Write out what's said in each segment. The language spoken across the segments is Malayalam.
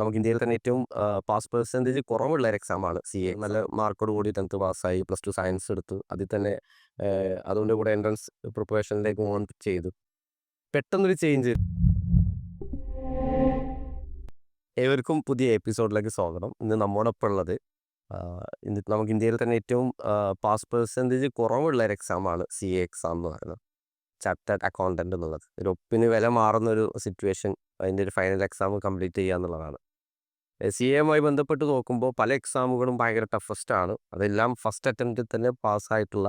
നമുക്ക് ഇന്ത്യയിൽ തന്നെ ഏറ്റവും പാസ് പെർസെന്റേജ് കുറവുള്ള ഒരു എക്സാമാണ് സി എ നല്ല മാർക്കോട് കൂടി ടെൻത്ത് പാസ്സായി പ്ലസ് ടു സയൻസ് എടുത്തു അതിൽ തന്നെ അതുകൊണ്ട് കൂടെ എൻട്രൻസ് പ്രിപ്പറേഷനിലേക്ക് ഓൺ ചെയ്തു. പെട്ടെന്നൊരു ചേഞ്ച് ഏവർക്കും പുതിയ എപ്പിസോഡിലേക്ക് സ്വാഗതം. ഇന്ന് നമ്മോടൊപ്പം ഉള്ളത് ഇന്ന് നമുക്ക് ഇന്ത്യയിൽ തന്നെ ഏറ്റവും പാസ് പെർസെന്റേജ് കുറവുള്ള ഒരു എക്സാമാണ് സി എ എക്സാം എന്ന് പറയുന്നത്. ചാർട്ടേഡ് അക്കൗണ്ടന്റ് എന്നുള്ളത്. ഒരു ഒപ്പിന് വില മാറുന്ന ഒരു സിറ്റുവേഷൻ അതിന്റെ ഒരു ഫൈനൽ എക്സാം കംപ്ലീറ്റ് ചെയ്യുക എന്നുള്ളതാണ്. സി എയുമായി ബന്ധപ്പെട്ട് നോക്കുമ്പോൾ പല എക്സാമുകളും ഭയങ്കര ടഫസ്റ്റ് ആണ്. അതെല്ലാം ഫസ്റ്റ് അറ്റംപ്റ്റിൽ തന്നെ പാസ്സായിട്ടുള്ള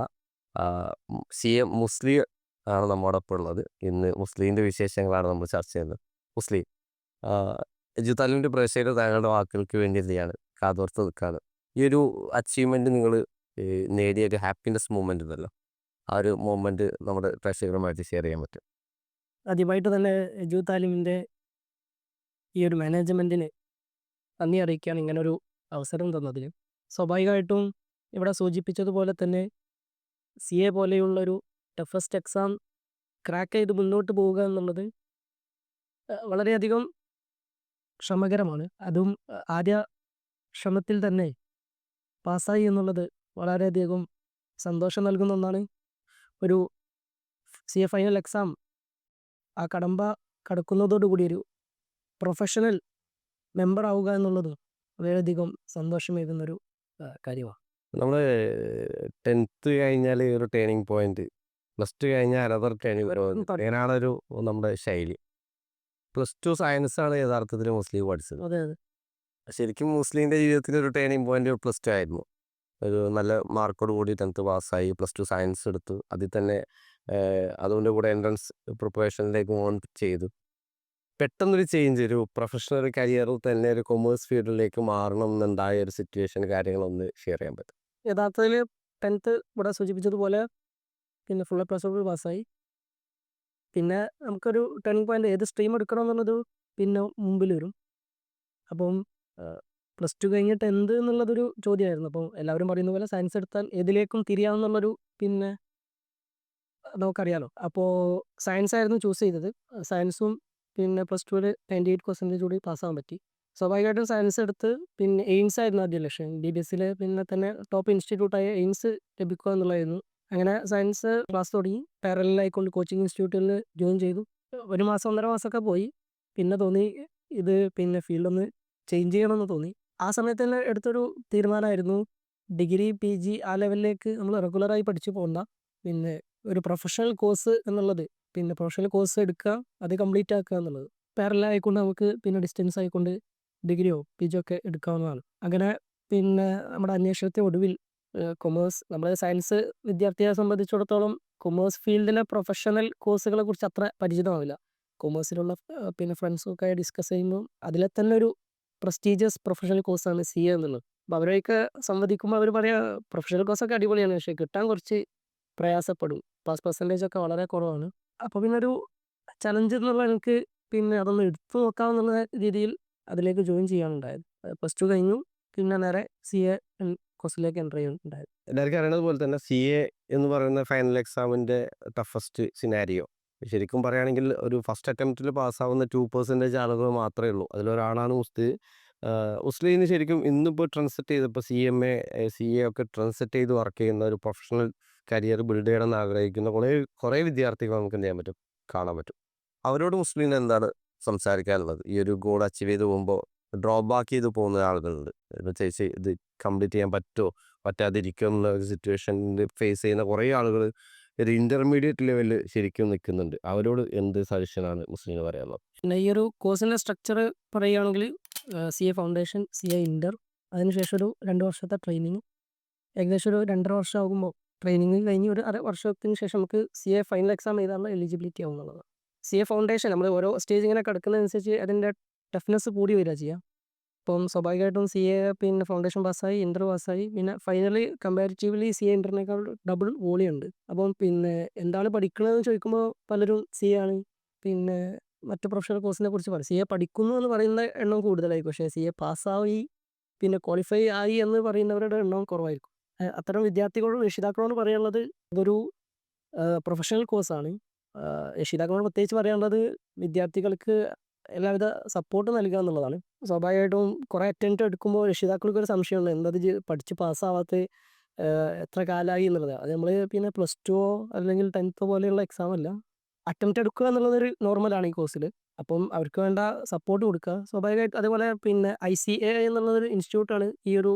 സി എം മുസ്ലിം ആണ് നമ്മോടൊപ്പം ഉള്ളത്. ഇന്ന് മുസ്ലിമിന്റെ വിശേഷങ്ങളാണ് നമ്മൾ ചർച്ച ചെയ്യുന്നത്. മുസ്ലിം ജുതാലിന്റെ പ്രേക്ഷകർ താങ്കളുടെ വാക്കുകൾക്ക് വേണ്ടി എന്തെയാണ് കാതോർത്ത് നിൽക്കുകയാണ് ഈ ഒരു അച്ചീവ്മെന്റ് നിങ്ങൾ നേടിയ ഒരു ഹാപ്പിനെസ് മൂമെന്റ് ഉണ്ടല്ലോ. ആ ഒരു മൂവ്മെന്റ് നമ്മുടെ പ്രേക്ഷകരുമായിട്ട് ഷെയർ ചെയ്യാൻ പറ്റും. ആദ്യമായിട്ട് തന്നെ എജു താലിമിന്റെ ഈ ഒരു മാനേജ്മെന്റിന് നന്ദി അറിയിക്കുകയാണ് ഇങ്ങനൊരു അവസരം തന്നതിന്. സ്വാഭാവികമായിട്ടും ഇവിടെ സൂചിപ്പിച്ചതുപോലെ തന്നെ സി എ പോലെയുള്ളൊരു ടഫസ്റ്റ് എക്സാം ക്രാക്ക് ചെയ്ത് മുന്നോട്ട് പോവുക എന്നുള്ളത് വളരെയധികം ക്ഷമകരമാണ് അതും ആദ്യ ശ്രമത്തിൽ തന്നെ പാസ്സായി എന്നുള്ളത് വളരെയധികം സന്തോഷം നൽകുന്ന ഒന്നാണ്. ഒരു സി എ ഫൈനൽ എക്സാം ആ കടമ്പ കടക്കുന്നതോടുകൂടി ഒരു പ്രൊഫഷണൽ മെമ്പർ ആവുക എന്നുള്ളത് വളരെയധികം സന്തോഷമേകുന്നൊരു കാര്യമാണ് നമ്മൾ ടെൻത്ത് കഴിഞ്ഞാൽ ഒരു ടേണിംഗ് പോയിന്റ് പ്ലസ് ടു കഴിഞ്ഞാൽ അനദർ ടേണിംഗ് അങ്ങനെയാണ് ഒരു നമ്മുടെ ശൈലി. പ്ലസ് ടു സയൻസ് ആണ് യഥാർത്ഥത്തിൽ മുസ്ലിം പഠിച്ചത്. അതെ അതെ. ശരിക്കും മുസ്ലിമിന്റെ ജീവിതത്തിൽ ഒരു ടേണിംഗ് പോയിന്റ് പ്ലസ് ടു ആയിരുന്നു. ഒരു നല്ല മാർക്കോട് കൂടി ടെൻത്ത് പാസ്സായി പ്ലസ് ടു സയൻസ് എടുത്തു. അതിൽ തന്നെ അതുകൊണ്ട് കൂടെ എൻട്രൻസ് പ്രിപ്പറേഷനിലേക്ക് ഓൺ ചെയ്തു. പെട്ടെന്നൊരു ചേഞ്ച് ഒരു പ്രൊഫഷണൽ കരിയറിൽ തന്നെ ഒരു കൊമേഴ്സ് ഫീൽഡിലേക്ക് മാറണം എന്നുണ്ടായ ഒരു സിറ്റുവേഷൻ കാര്യങ്ങളൊന്ന് ഷെയർ ചെയ്യാൻ പറ്റും. യഥാർത്ഥത്തിൽ ടെൻത്ത് ഇവിടെ സൂചിപ്പിച്ചതുപോലെ പിന്നെ ഫുൾ പ്ലസ് ടു പാസ്സായി. പിന്നെ നമുക്കൊരു ടേണിംഗ് പോയിന്റ് ഏത് സ്ട്രീം എടുക്കണം എന്നുള്ളത് പിന്നെ മുമ്പിൽ വരും. അപ്പം പ്ലസ് ടു കഴിഞ്ഞിട്ട് എന്ത് എന്നുള്ളതൊരു ചോദ്യമായിരുന്നു. അപ്പോൾ എല്ലാവരും പറയുന്ന പോലെ സയൻസ് എടുത്താൽ ഏതിലേക്കും തിരിയാവുന്നുള്ളൊരു പിന്നെ നമുക്കറിയാലോ. അപ്പോൾ സയൻസ് ആയിരുന്നു ചൂസ് ചെയ്തത്. സയൻസും പിന്നെ പ്ലസ് ടുവിൽ നയന്റി എയ്റ്റ് പെർസെന്റേജ് കൂടി പാസ്സാകാൻ പറ്റി. സ്വാഭാവികമായിട്ടും സയൻസ് എടുത്ത് പിന്നെ എയിംസ് ആയിരുന്നു ആദ്യ ലക്ഷ്യം. ഡി ബി എസ്സിലെ പിന്നെ തന്നെ ടോപ്പ് ഇൻസ്റ്റിറ്റ്യൂട്ടായ എയിംസ് ലഭിക്കുക എന്നുള്ളതായിരുന്നു. അങ്ങനെ സയൻസ് ക്ലാസ് തുടങ്ങി. പാരലായിക്കൊണ്ട് കോച്ചിങ് ഇൻസ്റ്റിറ്റ്യൂട്ടിൽ ജോയിൻ ചെയ്തു. ഒരു മാസം ഒന്നര മാസമൊക്കെ പോയി. പിന്നെ തോന്നി ഇത് പിന്നെ ഫീൽഡൊന്ന് ചേഞ്ച് ചെയ്യണമെന്ന് തോന്നി. ആ സമയത്ത് തന്നെ എടുത്തൊരു തീരുമാനമായിരുന്നു. ഡിഗ്രി പി ജി ആ ലെവലിലേക്ക് നമ്മൾ റെഗുലറായി പഠിച്ചു പോകണ്ട പിന്നെ ഒരു പ്രൊഫഷണൽ കോഴ്സ് എന്നുള്ളത്. പിന്നെ പ്രൊഫഷണൽ കോഴ്സ് എടുക്കുക അത് കംപ്ലീറ്റ് ആക്കുക എന്നുള്ളത്. പാരലായിക്കൊണ്ട് നമുക്ക് പിന്നെ ഡിസ്റ്റൻസ് ആയിക്കൊണ്ട് ഡിഗ്രിയോ പി ജിയോ ഒക്കെ എടുക്കാവുന്നതാണ്. അങ്ങനെ പിന്നെ നമ്മുടെ അന്വേഷണത്തെ ഒടുവിൽ കൊമേഴ്സ് നമ്മുടെ സയൻസ് വിദ്യാർത്ഥിയെ സംബന്ധിച്ചിടത്തോളം കൊമേഴ്സ് ഫീൽഡിലെ പ്രൊഫഷണൽ കോഴ്സുകളെ കുറിച്ച് അത്ര പരിചിതമാവില്ല. കൊമേഴ്സിലുള്ള പിന്നെ ഫ്രണ്ട്സൊക്കെ ഡിസ്കസ് ചെയ്യുമ്പോൾ അതിലെ തന്നെ ഒരു പ്രസ്റ്റീജിയസ് പ്രൊഫഷണൽ കോഴ്സാണ് സി എ എന്നുള്ളത്. അപ്പോൾ അവരൊക്കെ സംവദിക്കുമ്പോൾ അവർ പറയാം പ്രൊഫഷണൽ കോഴ്സൊക്കെ അടിപൊളിയാണ് പക്ഷേ കിട്ടാൻ കുറച്ച് പ്രയാസപ്പെടും. പാസ് പെർസെന്റേജ് ഒക്കെ വളരെ കുറവാണ്. അപ്പോൾ പിന്നെ ഒരു ചലഞ്ച് എന്നുള്ള എനിക്ക് പിന്നെ അതൊന്ന് എടുത്തു നോക്കാമെന്നുള്ള രീതിയിൽ അതിലേക്ക് ജോയിൻ ചെയ്യാനുണ്ടായത് പ്ലസ് ടു കഴിഞ്ഞു പിന്നെ നേരെ സി എ കോഴ്സിലേക്ക് എന്റർ ചെയ്യുന്നുണ്ടായത് എല്ലാവർക്കും അറിയുന്നത് പോലെ തന്നെ സി എ എന്ന് പറയുന്ന ഫൈനൽ എക്സാമിന്റെ ടഫസ്റ്റ് സിനാരിയോ ശരിക്കും പറയുകയാണെങ്കിൽ ഒരു ഫസ്റ്റ് അറ്റംപ്റ്റിൽ പാസ്സാവുന്ന ടു പെർസെന്റേജ് ആളുകൾ മാത്രമേ ഉള്ളൂ. അതിലൊരാളാണ് മുസ്തി മുസ്ലിമിന് ശരിക്കും ഇന്നിപ്പോൾ ട്രാൻസെറ്റ് ചെയ്തപ്പോൾ C M A C A ഒക്കെ ട്രാൻസെറ്റ് ചെയ്ത് വർക്ക് ചെയ്യുന്ന ഒരു പ്രൊഫഷണൽ കരിയർ ബിൽഡ് ചെയ്യണമെന്ന് ആഗ്രഹിക്കുന്ന കുറേ കുറേ വിദ്യാർത്ഥികൾ നമുക്ക് എന്ത് ചെയ്യാൻ പറ്റും? കാണാൻ പറ്റും. അവരോട് മുസ്ലിം എന്താണ് സംസാരിക്കാനുള്ളത്? ഈ ഒരു ഗോൾ അച്ചീവ് ചെയ്ത് പോകുമ്പോൾ ഡ്രോപ്പ് ബാക്ക് ചെയ്ത് പോകുന്ന ആളുകളുണ്ട്. ചേച്ചി ഇത് കംപ്ലീറ്റ് ചെയ്യാൻ പറ്റുമോ പറ്റാതിരിക്കുമെന്നുള്ള ഒരു സിറ്റുവേഷനിൽ ഫേസ് ചെയ്യുന്ന കുറേ ആളുകൾ ഒരു ഇന്റർമീഡിയറ്റ് ലെവലിൽ ശരിക്കും നിൽക്കുന്നുണ്ട് അവരോട് എന്ത് സജഷനാണ് മുസ്ലിം പറയാനുള്ളത്? പിന്നെ ഈ ഒരു കോഴ്സിന്റെ സ്ട്രക്ചർ പറയുകയാണെങ്കിൽ C A foundation C A inter അതിനുശേഷം ഒരു രണ്ട് വർഷത്തെ ട്രെയിനിങ് ഏകദേശം ഒരു രണ്ടര വർഷം ആകുമ്പോൾ ട്രെയിനിങ് കഴിഞ്ഞ് ഒരു അര വർഷത്തിന് ശേഷം നമുക്ക് സി എ ഫൈനൽ എക്സാം എഴുതാനുള്ള എലിജിബിലിറ്റി ആവുന്നുള്ളത് സി എ ഫൗണ്ടേഷൻ നമ്മൾ ഓരോ സ്റ്റേജ് ഇങ്ങനെ കിടക്കുന്നതനുസരിച്ച് അതിന്റെ ടഫ്നെസ് കൂടി വരിക ചെയ്യാം. ഇപ്പം സ്വാഭാവികമായിട്ടും സി എ പിന്നെ ഫൗണ്ടേഷൻ പാസ്സായി ഇന്റർ പാസ്സായി. പിന്നെ ഫൈനലി കമ്പാരിറ്റീവ്ലി സി എ ഇന്ററിനേക്കാൾ ഡബിൾ വോളിയുണ്ട്. അപ്പം പിന്നെ എന്താണ് പഠിക്കണതെന്ന് ചോദിക്കുമ്പോൾ പലരും സി എ ആണ്. പിന്നെ മറ്റ് പ്രൊഫഷണൽ കോഴ്സിനെ കുറിച്ച് പറയും. സി എ പഠിക്കുന്നു എന്ന് പറയുന്ന എണ്ണം കൂടുതലായി. പക്ഷേ സി എ പാസ്സായി പിന്നെ ക്വാളിഫൈ ആയി എന്ന് പറയുന്നവരുടെ എണ്ണം കുറവായിരിക്കും. അത്തരം വിദ്യാർത്ഥികളോട് രക്ഷിതാക്കളോട് പറയാനുള്ളത് ഇതൊരു പ്രൊഫഷണൽ കോഴ്സാണ് രക്ഷിതാക്കളോട് പ്രത്യേകിച്ച് പറയാനുള്ളത് വിദ്യാർത്ഥികൾക്ക് എല്ലാവിധ സപ്പോർട്ട് നൽകുക എന്നുള്ളതാണ്. സ്വാഭാവികമായിട്ടും കുറേ അറ്റംപ്റ്റ് എടുക്കുമ്പോൾ രക്ഷിതാക്കൾക്ക് ഒരു സംശയമുണ്ട് എന്തത് പഠിച്ച് പാസ്സാവാത്ത എത്ര കാലമായി എന്നുള്ളത്. അത് നമ്മൾ പിന്നെ പ്ലസ് ടുവോ അല്ലെങ്കിൽ ടെൻത്തോ പോലെയുള്ള എക്സാം അല്ല. അറ്റംപ്റ്റ് എടുക്കുക എന്നുള്ളതൊരു നോർമലാണ് ഈ കോഴ്സിൽ അപ്പം അവർക്ക് വേണ്ട സപ്പോർട്ട് കൊടുക്കുക. സ്വാഭാവികമായിട്ട് അതേപോലെ പിന്നെ ഐ സി എ എന്നുള്ളൊരു ഇൻസ്റ്റിറ്റ്യൂട്ടാണ് ഈ ഒരു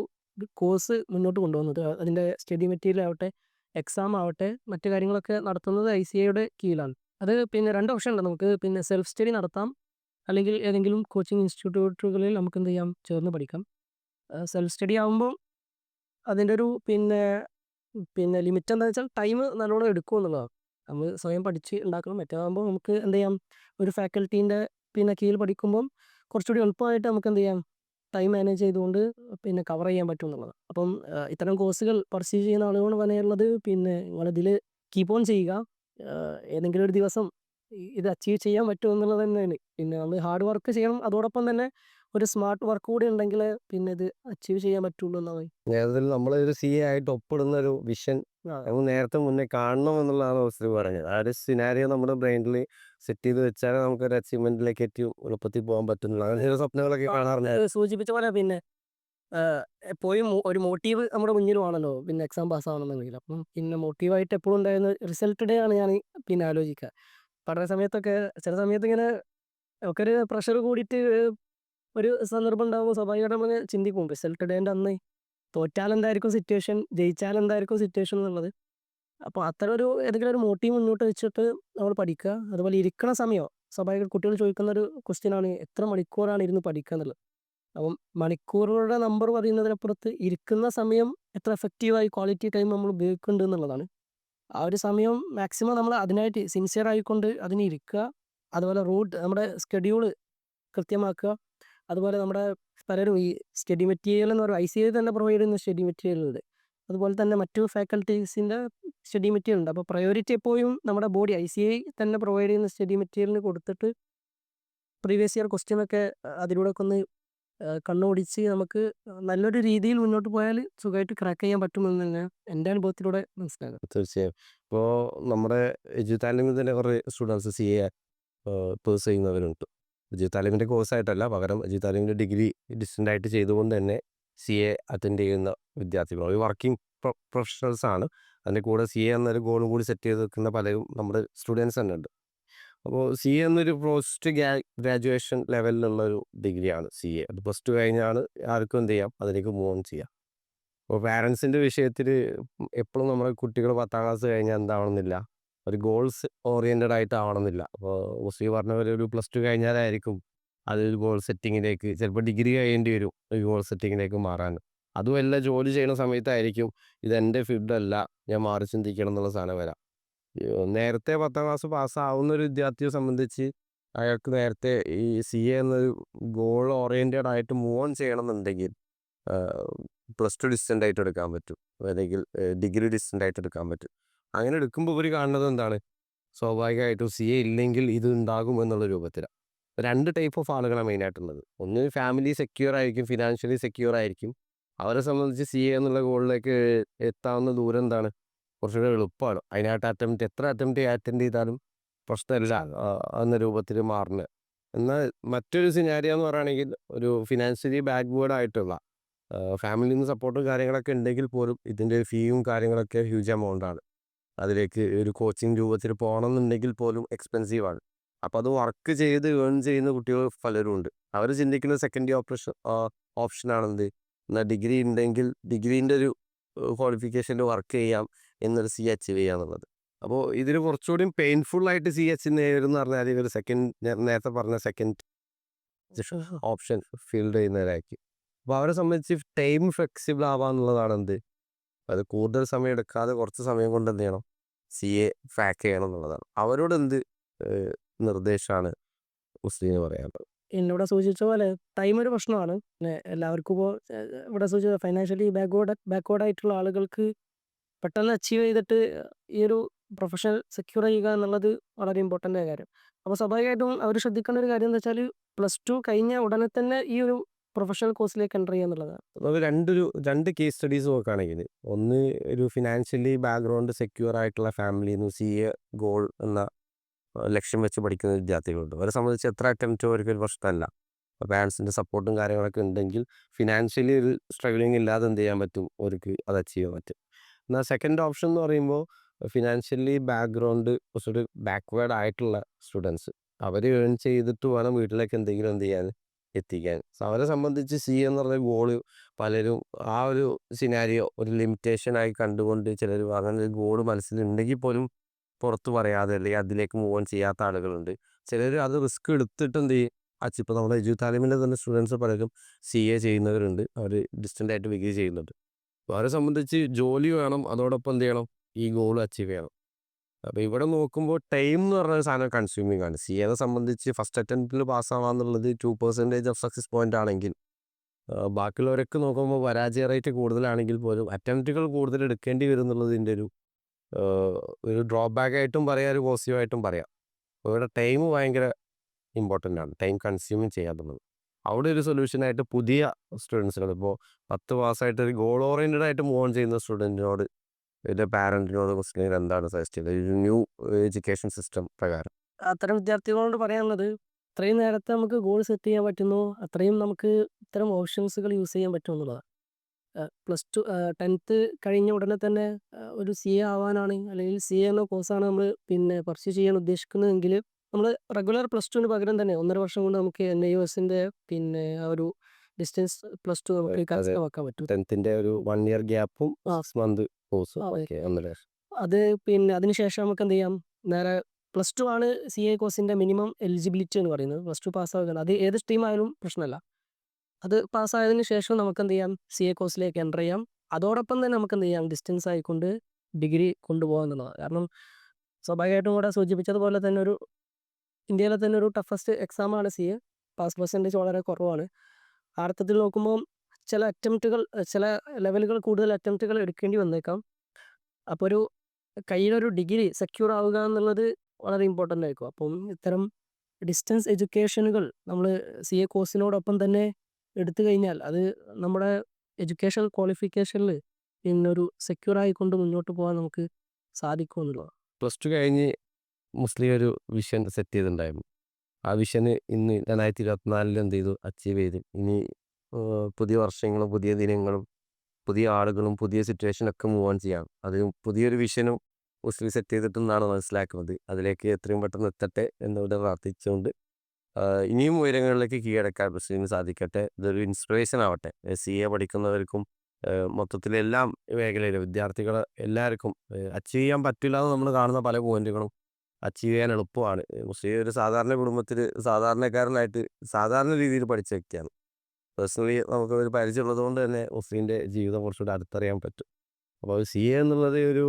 കോഴ്സ് മുന്നോട്ട് കൊണ്ടുപോകുന്നത് അതിന്റെ സ്റ്റഡി മെറ്റീരിയൽ ആവട്ടെ എക്സാം ആവട്ടെ മറ്റു കാര്യങ്ങളൊക്കെ നടത്തുന്നത് ഐ സി എയുടെ കീഴിലാണ്. അത് പിന്നെ രണ്ട് ഓപ്ഷൻ ഉണ്ട്. നമുക്ക് പിന്നെ സെൽഫ് സ്റ്റഡി നടത്താം അല്ലെങ്കിൽ ഏതെങ്കിലും കോച്ചിങ് ഇൻസ്റ്റിറ്റ്യൂട്ടുകളിൽ നമുക്ക് എന്ത് ചെയ്യാം? ചേർന്ന് പഠിക്കാം. സെൽഫ് സ്റ്റഡി ആകുമ്പോൾ അതിന്റെ ഒരു പിന്നെ പിന്നെ ലിമിറ്റ് എന്താ വെച്ചാൽ ടൈം നല്ലോണം എടുക്കും എന്നുള്ളതാണ്. നമ്മൾ സ്വയം പഠിച്ച് ഉണ്ടാക്കണം. മറ്റേതാകുമ്പോൾ നമുക്ക് എന്ത് ചെയ്യാം? ഒരു ഫാക്കൽറ്റീന്റെ പിന്നെ കീഴിൽ പഠിക്കുമ്പം കുറച്ചുകൂടി എളുപ്പമായിട്ട് നമുക്ക് എന്ത് ചെയ്യാം? ടൈം മാനേജ് ചെയ്തുകൊണ്ട് പിന്നെ കവർ ചെയ്യാൻ പറ്റും എന്നുള്ളത് അപ്പം ഇത്തരം കോഴ്സുകൾ പർച്ചേസ് ചെയ്യുന്ന ആളുകൾ പറയാനുള്ളത് പിന്നെ നിങ്ങളിതിൽ കീപ്പ് ഓൺ ചെയ്യുക. ഏതെങ്കിലും ഒരു ദിവസം ഇത് അച്ചീവ് ചെയ്യാൻ പറ്റും എന്നുള്ളത് തന്നെയാണ്. പിന്നെ നമ്മൾ ഹാർഡ് വർക്ക് ചെയ്യണം അതോടൊപ്പം തന്നെ ഒരു സ്മാർട്ട് വർക്ക് കൂടി ഉണ്ടെങ്കിൽ പിന്നെ ഇത് അച്ചീവ് ചെയ്യാൻ പറ്റുള്ളൂ എന്നാണ്. നേരത്തിൽ ഒരു സി ആയിട്ട് ഒപ്പിടുന്ന ഒരു വിഷൻ നേരത്തെ മുന്നേ കാണണം എന്നുള്ളതാണ് ഓസ്ത്രി പറഞ്ഞത്. ആ ഒരു സിനാരിയോ നമ്മുടെ ബ്രെയിനിൽ സെറ്റ് ചെയ്ത് വെച്ചാൽ നമുക്ക് ഒരു അച്ചീവ്മെന്റിലേക്ക് ഏറ്റവും എളുപ്പത്തിൽ പോകാൻ പറ്റുന്നില്ല അങ്ങനെ ചില സ്വപ്നങ്ങളൊക്കെ കാണാറുണ്ട് സൂചിപ്പിച്ച പോലെ പിന്നെ എപ്പോഴും ഒരു മോട്ടീവ് നമ്മുടെ മുന്നിലുമാണല്ലോ പിന്നെ എക്സാം പാസ് ആവണമെന്നുണ്ടെങ്കിൽ അപ്പം പിന്നെ മോട്ടീവായിട്ട് എപ്പോഴും ഉണ്ടായിരുന്ന റിസൾട്ട് ഡേ ആണ് ഞാൻ പിന്നെ ആലോചിക്കുക. പഠന സമയത്തൊക്കെ ചില സമയത്ത് ഇങ്ങനെ ഒക്കെ ഒരു പ്രഷർ കൂടിയിട്ട് ഒരു സന്ദർഭം ഉണ്ടാകുമ്പോൾ സ്വാഭാവികമായിട്ട് നമ്മൾ ചിന്തിക്കും റിസൾട്ട് ഡേന്റെ അന്ന് തോറ്റാൽ എന്തായിരിക്കും സിറ്റുവേഷൻ ജയിച്ചാൽ എന്തായിരിക്കും സിറ്റുവേഷൻ എന്നുള്ളത്. അപ്പോൾ അത്തരം ഒരു ഏതെങ്കിലും ഒരു മോട്ടീവ് മുന്നോട്ട് വെച്ചിട്ട് നമ്മൾ പഠിക്കുക. അതുപോലെ ഇരിക്കണ സമയം സ്വാഭാവിക കുട്ടികൾ ചോദിക്കുന്ന ഒരു ക്വസ്റ്റ്യനാണ് എത്ര മണിക്കൂറാണ് ഇരുന്ന് പഠിക്കുക എന്നുള്ളത്. അപ്പം മണിക്കൂറുകളുടെ നമ്പർ പറയുന്നതിനപ്പുറത്ത് ഇരിക്കുന്ന സമയം എത്ര എഫക്റ്റീവായി ക്വാളിറ്റി ടൈം നമ്മൾ ഉപയോഗിക്കുന്നുണ്ട് എന്നുള്ളതാണ്. ആ ഒരു സമയം മാക്സിമം നമ്മൾ അതിനായിട്ട് സിൻസിയർ ആയിക്കൊണ്ട് അതിന് ഇരിക്കുക. അതുപോലെ റൂട്ട് നമ്മുടെ സ്കെഡ്യൂൾ കൃത്യമാക്കുക. അതുപോലെ നമ്മുടെ പലരും ഈ സ്റ്റഡി മെറ്റീരിയൽ എന്ന് പറയുന്നത് ഐ സി ഐ തന്നെ പ്രൊവൈഡ് ചെയ്യുന്ന സ്റ്റഡി മെറ്റീരിയൽ ഉണ്ട്. അതുപോലെ തന്നെ മറ്റു ഫാക്കൽറ്റീസിന്റെ സ്റ്റഡി മെറ്റീരിയൽ ഉണ്ട്. അപ്പോൾ പ്രയോറിറ്റി എപ്പോഴും നമ്മുടെ ബോഡി ഐ സി ഐ തന്നെ പ്രൊവൈഡ് ചെയ്യുന്ന സ്റ്റഡി മെറ്റീരിയലിന് കൊടുത്തിട്ട് പ്രീവിയസ് ഇയർ ക്വസ്റ്റ്യൻ ഒക്കെ അതിലൂടെ ഒക്കെ ഒന്ന് കണ്ണോടിച്ച് നമുക്ക് നല്ലൊരു രീതിയിൽ മുന്നോട്ട് പോയാൽ സുഖമായിട്ട് ക്രാക്ക് ചെയ്യാൻ പറ്റുമെന്ന് തന്നെ എന്റെ അനുഭവത്തിലൂടെ മനസ്സിലാകും തീർച്ചയായും. ഇപ്പോൾ നമ്മുടെ എജു താലിമിൽ തന്നെ കുറേ സ്റ്റുഡൻസ് സി എ പേഴ്സ് ചെയ്യുന്നവരുണ്ട്. എജു താലിമിന്റെ കോഴ്സായിട്ടല്ല പകരം എജു താലിമിന്റെ ഡിഗ്രി ഡിസ്റ്റന്റ് ആയിട്ട് ചെയ്തുകൊണ്ട് തന്നെ സി എ അറ്റൻഡ് ചെയ്യുന്ന വിദ്യാർത്ഥികൾ. ഒരു വർക്കിംഗ് പ്രൊഫഷണൽസ് ആണ് അതിന്റെ കൂടെ സി എ എന്നൊരു ഗോളും കൂടി സെറ്റ് ചെയ്ത് വെക്കുന്ന പലരും നമ്മുടെ സ്റ്റുഡൻസ് തന്നെ ഉണ്ട് അപ്പോൾ സി എ എന്നൊരു പോസ്റ്റ് ഗ്രാജുവേഷൻ ലെവലിലുള്ള ഒരു ഡിഗ്രിയാണ് സി എ. അത് പ്ലസ് ടു കഴിഞ്ഞാണ് ആർക്കും എന്ത് ചെയ്യാം? അതിലേക്ക് മൂവ് ഓൺ ചെയ്യാം. അപ്പോൾ പാരൻസിന്റെ വിഷയത്തിൽ എപ്പോഴും നമ്മുടെ കുട്ടികൾ പത്താം ക്ലാസ് കഴിഞ്ഞാൽ എന്താവണമെന്നില്ല. ഒരു ഗോൾസ് ഓറിയന്റഡ് ആയിട്ട് ആവണമെന്നില്ല. അപ്പോൾ മുസ്ലിം പറഞ്ഞ പോലെ ഒരു പ്ലസ് ടു കഴിഞ്ഞാലായിരിക്കും അതൊരു ഗോൾ സെറ്റിങ്ങിലേക്ക് ചിലപ്പോൾ ഡിഗ്രി കഴിയേണ്ടി വരും ഒരു ഗോൾ സെറ്റിങ്ങിലേക്ക് മാറാൻ. അതുമല്ല ജോലി ചെയ്യുന്ന സമയത്തായിരിക്കും ഇതെന്റെ ഫീൽഡല്ല ഞാൻ മാറി ചിന്തിക്കണം എന്നുള്ള സാധനം വരാം. നേരത്തെ പത്താം ക്ലാസ് പാസ്സാവുന്ന ഒരു വിദ്യാർത്ഥിയെ സംബന്ധിച്ച് അയാൾക്ക് നേരത്തെ ഈ സി എ എന്നൊരു ഗോൾ ഓറിയന്റഡ് ആയിട്ട് മൂവ് ഓൺ ചെയ്യണമെന്നുണ്ടെങ്കിൽ പ്ലസ് ടു ഡിസ്റ്റന്റ് ആയിട്ട് എടുക്കാൻ പറ്റും. അല്ലെങ്കിൽ ഡിഗ്രി ഡിസ്റ്റന്റ് ആയിട്ട് എടുക്കാൻ പറ്റും. അങ്ങനെ എടുക്കുമ്പോൾ ഇവർ കാണുന്നത് എന്താണ്? സ്വാഭാവികമായിട്ടും സി എ ഇല്ലെങ്കിൽ ഇത് ഉണ്ടാകും എന്നുള്ള രൂപത്തിലാണ് രണ്ട് ടൈപ്പ് ഓഫ് ആളുകളാണ് മെയിനായിട്ടുള്ളത് ഒന്ന് ഫാമിലി സെക്യൂർ ആയിരിക്കും ഫിനാൻഷ്യലി സെക്യൂർ ആയിരിക്കും. അവരെ സംബന്ധിച്ച് സി എ എന്നുള്ള ഗോളിലേക്ക് എത്താവുന്ന ദൂരം എന്താണ്? കുറച്ചുകൂടെ എളുപ്പമാണ് അതിനായിട്ട് അറ്റംപ്റ്റ് എത്ര അറ്റംപ്റ്റ് അറ്റൻഡ് ചെയ്താലും പ്രശ്നമില്ല. എന്ന രൂപത്തിൽ മാറുന്നത് എന്നാൽ മറ്റൊരു സിനാരിയ എന്ന് പറയുകയാണെങ്കിൽ ഒരു ഫിനാൻഷ്യലി ബാക്ക്വേർഡ് ആയിട്ടുള്ള ഫാമിലിയിൽ നിന്ന് സപ്പോർട്ടും കാര്യങ്ങളൊക്കെ ഉണ്ടെങ്കിൽ പോലും ഇതിന്റെ ഫീയും കാര്യങ്ങളൊക്കെ ഹ്യൂജ് എമൗണ്ട് ആണ്. അതിലേക്ക് ഒരു കോച്ചിങ് രൂപത്തിൽ പോകണം എന്നുണ്ടെങ്കിൽ പോലും എക്സ്പെൻസീവ് ആണ്. അപ്പോൾ അത് വർക്ക് ചെയ്ത് ഏൺ ചെയ്യുന്ന കുട്ടികൾ പലരും ഉണ്ട്. അവർ ചിന്തിക്കുന്ന സെക്കൻഡറി ഓപ്പറേഷൻ ഓപ്ഷനാണെന്ത് എന്നാൽ ഡിഗ്രി ഉണ്ടെങ്കിൽ ഡിഗ്രീന്റെ ഒരു ക്വാളിഫിക്കേഷനിൽ വർക്ക് ചെയ്യാം. എന്നൊരു സി അച്ചീവ് ചെയ്യുക എന്നുള്ളത് അപ്പോൾ ഇതിൽ കുറച്ചുകൂടി പെയിൻഫുൾ ആയിട്ട് സി എച്ച് എന്ന് പറഞ്ഞാൽ ഇവർ സെക്കൻഡ് നേരത്തെ പറഞ്ഞ സെക്കൻഡ് ഓപ്ഷൻ ഫീൽഡ് ചെയ്യുന്നവരായിരിക്കും. അപ്പോൾ അവരെ സംബന്ധിച്ച് ടൈം ഫ്ലെക്സിബിൾ ആവാന്നുള്ളതാണ് എന്ത്? അത് കൂടുതൽ സമയം എടുക്കാതെ കുറച്ച് സമയം കൊണ്ട് എന്ത് ചെയ്യണം? സി എ ഫാക്ക് ചെയ്യണം എന്നുള്ളതാണ്. അവരോട് എന്ത് നിർദ്ദേശമാണ് മുസ്ലിം പറയാനുള്ളത്? എന്നോട് സൂചിപ്പിച്ച പോലെ ടൈം ഒരു പ്രശ്നമാണ്. എല്ലാവർക്കും ഇപ്പോൾ ഇവിടെ സൂചിച്ച ഫൈനാൻഷ്യലി ബാക്ക്വേർഡ് ബാക്ക്വേർഡ് ആയിട്ടുള്ള ആളുകൾക്ക് പെട്ടെന്ന് അച്ചീവ് ചെയ്തിട്ട് ഈ ഒരു പ്രൊഫഷൻ സെക്യൂർ ചെയ്യുക എന്നുള്ളത് വളരെ ഇമ്പോർട്ടന്റ് ആയ കാര്യം. അപ്പോൾ സ്വാഭാവികമായിട്ടും അവർ ശ്രദ്ധിക്കേണ്ട ഒരു കാര്യം എന്ന് വെച്ചാൽ പ്ലസ് ടു കഴിഞ്ഞ ഉടനെ തന്നെ ഈ ഒരു പ്രൊഫഷണൽ കോഴ്സിലേക്ക് എന്റർ ചെയ്യുക എന്നുള്ളതാണ്. നമുക്ക് രണ്ടൊരു രണ്ട് കേസ് സ്റ്റഡീസ് നോക്കുകയാണെങ്കിൽ ഒന്ന് ഒരു ഫിനാൻഷ്യലി ബാക്ക്ഗ്രൗണ്ട് സെക്യൂർ ആയിട്ടുള്ള ഫാമിലിയിൽ നിന്ന് സി എ ഗോൾ എന്ന ലക്ഷ്യം വെച്ച് പഠിക്കുന്ന വിദ്യാർത്ഥികളുണ്ട്. അവരെ സംബന്ധിച്ച് എത്ര അറ്റംപ്റ്റ് അവർക്ക് ഒരു പ്രശ്നമല്ല. പാരൻസിന്റെ സപ്പോർട്ടും കാര്യങ്ങളൊക്കെ ഉണ്ടെങ്കിൽ ഫിനാൻഷ്യലി ഒരു സ്ട്രഗിളിങ് ഇല്ലാതെ എന്ത് ചെയ്യാൻ പറ്റും? അവർക്ക് അത് അച്ചീവ് ചെയ്യാൻ പറ്റും. എന്നാൽ സെക്കൻഡ് ഓപ്ഷൻ എന്ന് പറയുമ്പോൾ ഫിനാൻഷ്യലി ബാക്ക്ഗ്രൗണ്ട് കുറച്ചുകൂടി ബാക്ക്വേർഡ് ആയിട്ടുള്ള സ്റ്റുഡൻസ് അവർ ഏൺ ചെയ്തിട്ട് വേണം വീട്ടിലേക്ക് എന്തെങ്കിലും എന്ത് ചെയ്യാൻ എത്തിക്കാൻ. അവരെ സംബന്ധിച്ച് സി എന്ന് പറഞ്ഞ ഗോൾ പലരും ആ ഒരു സിനാരിയോ ഒരു ലിമിറ്റേഷനായി കണ്ടുകൊണ്ട് ചിലർ അങ്ങനെ ഒരു ഗോൾ മനസ്സിലുണ്ടെങ്കിൽ പോലും പുറത്ത് പറയാതെ അല്ലെങ്കിൽ അതിലേക്ക് മൂവ് ഓൺ ചെയ്യാത്ത ആളുകളുണ്ട്. ചിലർ അത് റിസ്ക് എടുത്തിട്ട് എന്ത് ചെയ്യും? അച്ഛ ഇപ്പോൾ നമ്മുടെ എജു താലിമിന്റെ തന്നെ സ്റ്റുഡൻസ് പലരും സി എ ചെയ്യുന്നവരുണ്ട്. അവർ ഡിസ്റ്റന്റ് ആയിട്ട് ഡിഗ്രി ചെയ്യുന്നുണ്ട്. അവരെ സംബന്ധിച്ച് ജോലി വേണം അതോടൊപ്പം എന്ത് ചെയ്യണം? ഈ ഗോൾ അച്ചീവ് ചെയ്യണം. അപ്പോൾ ഇവിടെ നോക്കുമ്പോൾ ടൈം എന്ന് പറഞ്ഞ സാധനം കൺസ്യൂമിങ് ആണ്. സി എനെ സംബന്ധിച്ച് ഫസ്റ്റ് അറ്റംപ്റ്റിൽ പാസ്സാവാന്നുള്ളത് two percentage of success point ആണെങ്കിൽ ബാക്കിയുള്ളവരൊക്കെ നോക്കുമ്പോൾ പരാജയ റേറ്റ് കൂടുതലാണെങ്കിൽ പോലും അറ്റംപ്റ്റുകൾ കൂടുതൽ എടുക്കേണ്ടി വരും എന്നുള്ളതിന്റെ ഒരു ഒരു ഡ്രോബാക്ക് ആയിട്ടും പറയാം ഒരു പോസിറ്റീവായിട്ടും പറയാം. അപ്പോൾ ഇവിടെ ടൈം ഭയങ്കര ഇമ്പോർട്ടന്റ് ആണ്. ടൈം കൺസ്യൂമിങ് ചെയ്യാന്നുള്ളത്. അവിടെ ഒരു സൊല്യൂഷനായിട്ട് പുതിയ സ്റ്റുഡൻസുകൾ ഇപ്പോൾ പത്ത് പാസ്സായിട്ട് ഒരു ഗോൾ ഓറിയന്റഡ് ആയിട്ട് മൂവ് ഓൺ ചെയ്യുന്ന സ്റ്റുഡന്റിനോട് ഇതിന്റെ പാരന്റിനോട് മുസ്ലിം എന്താണ് സജസ്റ്റ് ചെയ്തത്? ഒരു ന്യൂ എഡ്യൂക്കേഷൻ സിസ്റ്റം പ്രകാരം. അത്തരം വിദ്യാർത്ഥികളോട് പറയാനുള്ളത് അത്രയും നേരത്തെ നമുക്ക് ഗോൾ സെറ്റ് ചെയ്യാൻ പറ്റുന്നു അത്രയും നമുക്ക് ഇത്തരം ഓപ്ഷൻസുകൾ യൂസ് ചെയ്യാൻ പറ്റും എന്നുള്ളതാണ്. പ്ലസ് ടു ടെൻത്ത് കഴിഞ്ഞ ഉടനെ തന്നെ ഒരു സി എ ആവാനാണ് അല്ലെങ്കിൽ സി എ എന്ന കോഴ്സാണ് നമ്മൾ പിന്നെ പർസ്യൂ ചെയ്യാൻ ഉദ്ദേശിക്കുന്നതെങ്കിൽ നമ്മൾ റെഗുലർ പ്ലസ് ടുവിന് പകരം തന്നെ ഒന്നര വർഷം കൊണ്ട് നമുക്ക് എൻ ഐ യു എസിന്റെ പിന്നെ ആ ഒരു ഡിസ്റ്റൻസ് പ്ലസ് ടു നമുക്ക്. കരസ്ഥമാക്കാൻ പറ്റും. ഒരു വൺ ഇയർ ഗ്യാപ്പും ആ. സിക്സ് മന്ത് കോഴ്സും. അതെ. പിന്നെ അതിനുശേഷം നമുക്ക് എന്ത് ചെയ്യാം? നേരെ പ്ലസ് ടു ആണ് സി എ കോഴ്സിന്റെ മിനിമം എലിജിബിലിറ്റി എന്ന് പറയുന്നത്. പ്ലസ് ടു പാസ്സാകുന്നത് അത് ഏത് സ്ട്രീം ആയാലും പ്രശ്നമല്ല. അത് പാസ്സായതിനു ശേഷം നമുക്ക് എന്ത് ചെയ്യാം? സി എ കോഴ്സിലേക്ക് എന്റർ ചെയ്യാം. അതോടൊപ്പം തന്നെ നമുക്ക് എന്ത് ചെയ്യാം? ഡിസ്റ്റൻസ് ആയിക്കൊണ്ട് ഡിഗ്രി കൊണ്ടുപോകാന്നുള്ളതാണ് കാരണം സ്വാഭാവികമായിട്ടും കൂടെ സൂചിപ്പിച്ചതുപോലെ തന്നെ ഒരു ഇന്ത്യയിലെ തന്നെ ഒരു ടഫസ്റ്റ് എക്സാമാണ് സി എ പാസ് പെർസെന്റേജ് വളരെ കുറവാണ്. ആ അർത്ഥത്തിൽ നോക്കുമ്പോൾ ചില അറ്റംപ്റ്റുകൾ ചില ലെവലുകൾ കൂടുതൽ അറ്റംപ്റ്റുകൾ എടുക്കേണ്ടി വന്നേക്കാം. അപ്പോൾ ഒരു കയ്യിലൊരു ഡിഗ്രി സെക്യൂർ ആവുക എന്നുള്ളത് വളരെ ഇമ്പോർട്ടന്റ് ആയിരിക്കും. അപ്പം ഇത്തരം ഡിസ്റ്റൻസ് എഡ്യൂക്കേഷനുകൾ നമ്മൾ സി എ കോഴ്സിനോടൊപ്പം തന്നെ എടുത്തു കഴിഞ്ഞാൽ അത് നമ്മുടെ എഡ്യൂക്കേഷൻ ക്വാളിഫിക്കേഷനിൽ ഇന്നൊരു സെക്യൂർ ആയിക്കൊണ്ട് മുന്നോട്ട് പോകാൻ നമുക്ക് സാധിക്കുമെന്നുള്ളതാണ് പ്ലസ് ടു കഴിഞ്ഞ് മുസ്ലിം ഒരു വിഷൻ സെറ്റ് ചെയ്തിട്ടുണ്ടായിരുന്നു. ആ വിഷന് ഇന്ന് രണ്ടായിരത്തി ഇരുപത്തിനാലിൽ എന്ത് ചെയ്തു? അച്ചീവ് ചെയ്തു. ഇനി പുതിയ വർഷങ്ങളും പുതിയ ദിനങ്ങളും പുതിയ ആളുകളും പുതിയ സിറ്റുവേഷനൊക്കെ മൂവ് ഓൺ ചെയ്യാം. അത് പുതിയൊരു വിഷനും മുസ്ലിം സെറ്റ് ചെയ്തിട്ടെന്നാണ് മനസ്സിലാക്കുന്നത്. അതിലേക്ക് എത്രയും പെട്ടെന്ന് എത്തട്ടെ എന്നിവിടെ പ്രാർത്ഥിച്ചുകൊണ്ട് ഇനിയും ഉയരങ്ങളിലേക്ക് കീഴടക്കാൻ മുസ്ലിമിന് സാധിക്കട്ടെ. ഇതൊരു ഇൻസ്പിറേഷൻ ആവട്ടെ. സി എ പഠിക്കുന്നവർക്കും മൊത്തത്തിലെല്ലാം മേഖലയിലും വിദ്യാർത്ഥികൾ എല്ലാവർക്കും അച്ചീവ് ചെയ്യാൻ പറ്റില്ല എന്ന് നമ്മൾ കാണുന്ന പല പോയിന്റുകളും അച്ചീവ് ചെയ്യാൻ എളുപ്പമാണ്. മുസ്ലിം ഒരു സാധാരണ കുടുംബത്തിൽ സാധാരണക്കാരനായിട്ട് സാധാരണ രീതിയിൽ പഠിച്ച വ്യക്തിയാണ്. പേഴ്സണലി നമുക്ക് ഒരു പരിചയമുള്ളത് കൊണ്ട് തന്നെ മുസ്ലിന്റെ ജീവിതം കുറച്ചുകൂടി അടുത്തറിയാൻ പറ്റും. അപ്പോൾ സി എ എന്നുള്ളത് ഒരു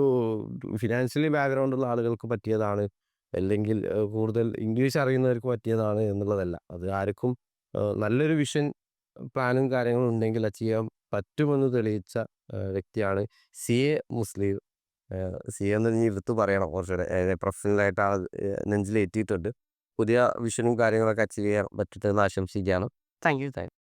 ഫിനാൻഷ്യലി ബാക്ക്ഗ്രൗണ്ട് ഉള്ള ആളുകൾക്ക് പറ്റിയതാണ്. അല്ലെങ്കിൽ കൂടുതൽ ഇംഗ്ലീഷ് അറിയുന്നവർക്ക് പറ്റിയതാണ് എന്നുള്ളതല്ല. അത് ആർക്കും നല്ലൊരു വിഷൻ പ്ലാനും കാര്യങ്ങളും ഉണ്ടെങ്കിൽ അച്ചീവ് ചെയ്യാൻ പറ്റുമെന്ന് തെളിയിച്ച വ്യക്തിയാണ് സി എ മുസ്ലിം. സി എന്ന് ഇനി എടുത്ത് പറയണം കുറച്ചുകൂടെ പ്രൊഫഷണലായിട്ട് ആ നെഞ്ചിലേറ്റിയിട്ടുണ്ട്. പുതിയ വിഷനും കാര്യങ്ങളൊക്കെ അച്ചീവ് ചെയ്യാൻ പറ്റട്ടെ എന്ന് ആശംസിക്കുകയാണ്. Thank you thank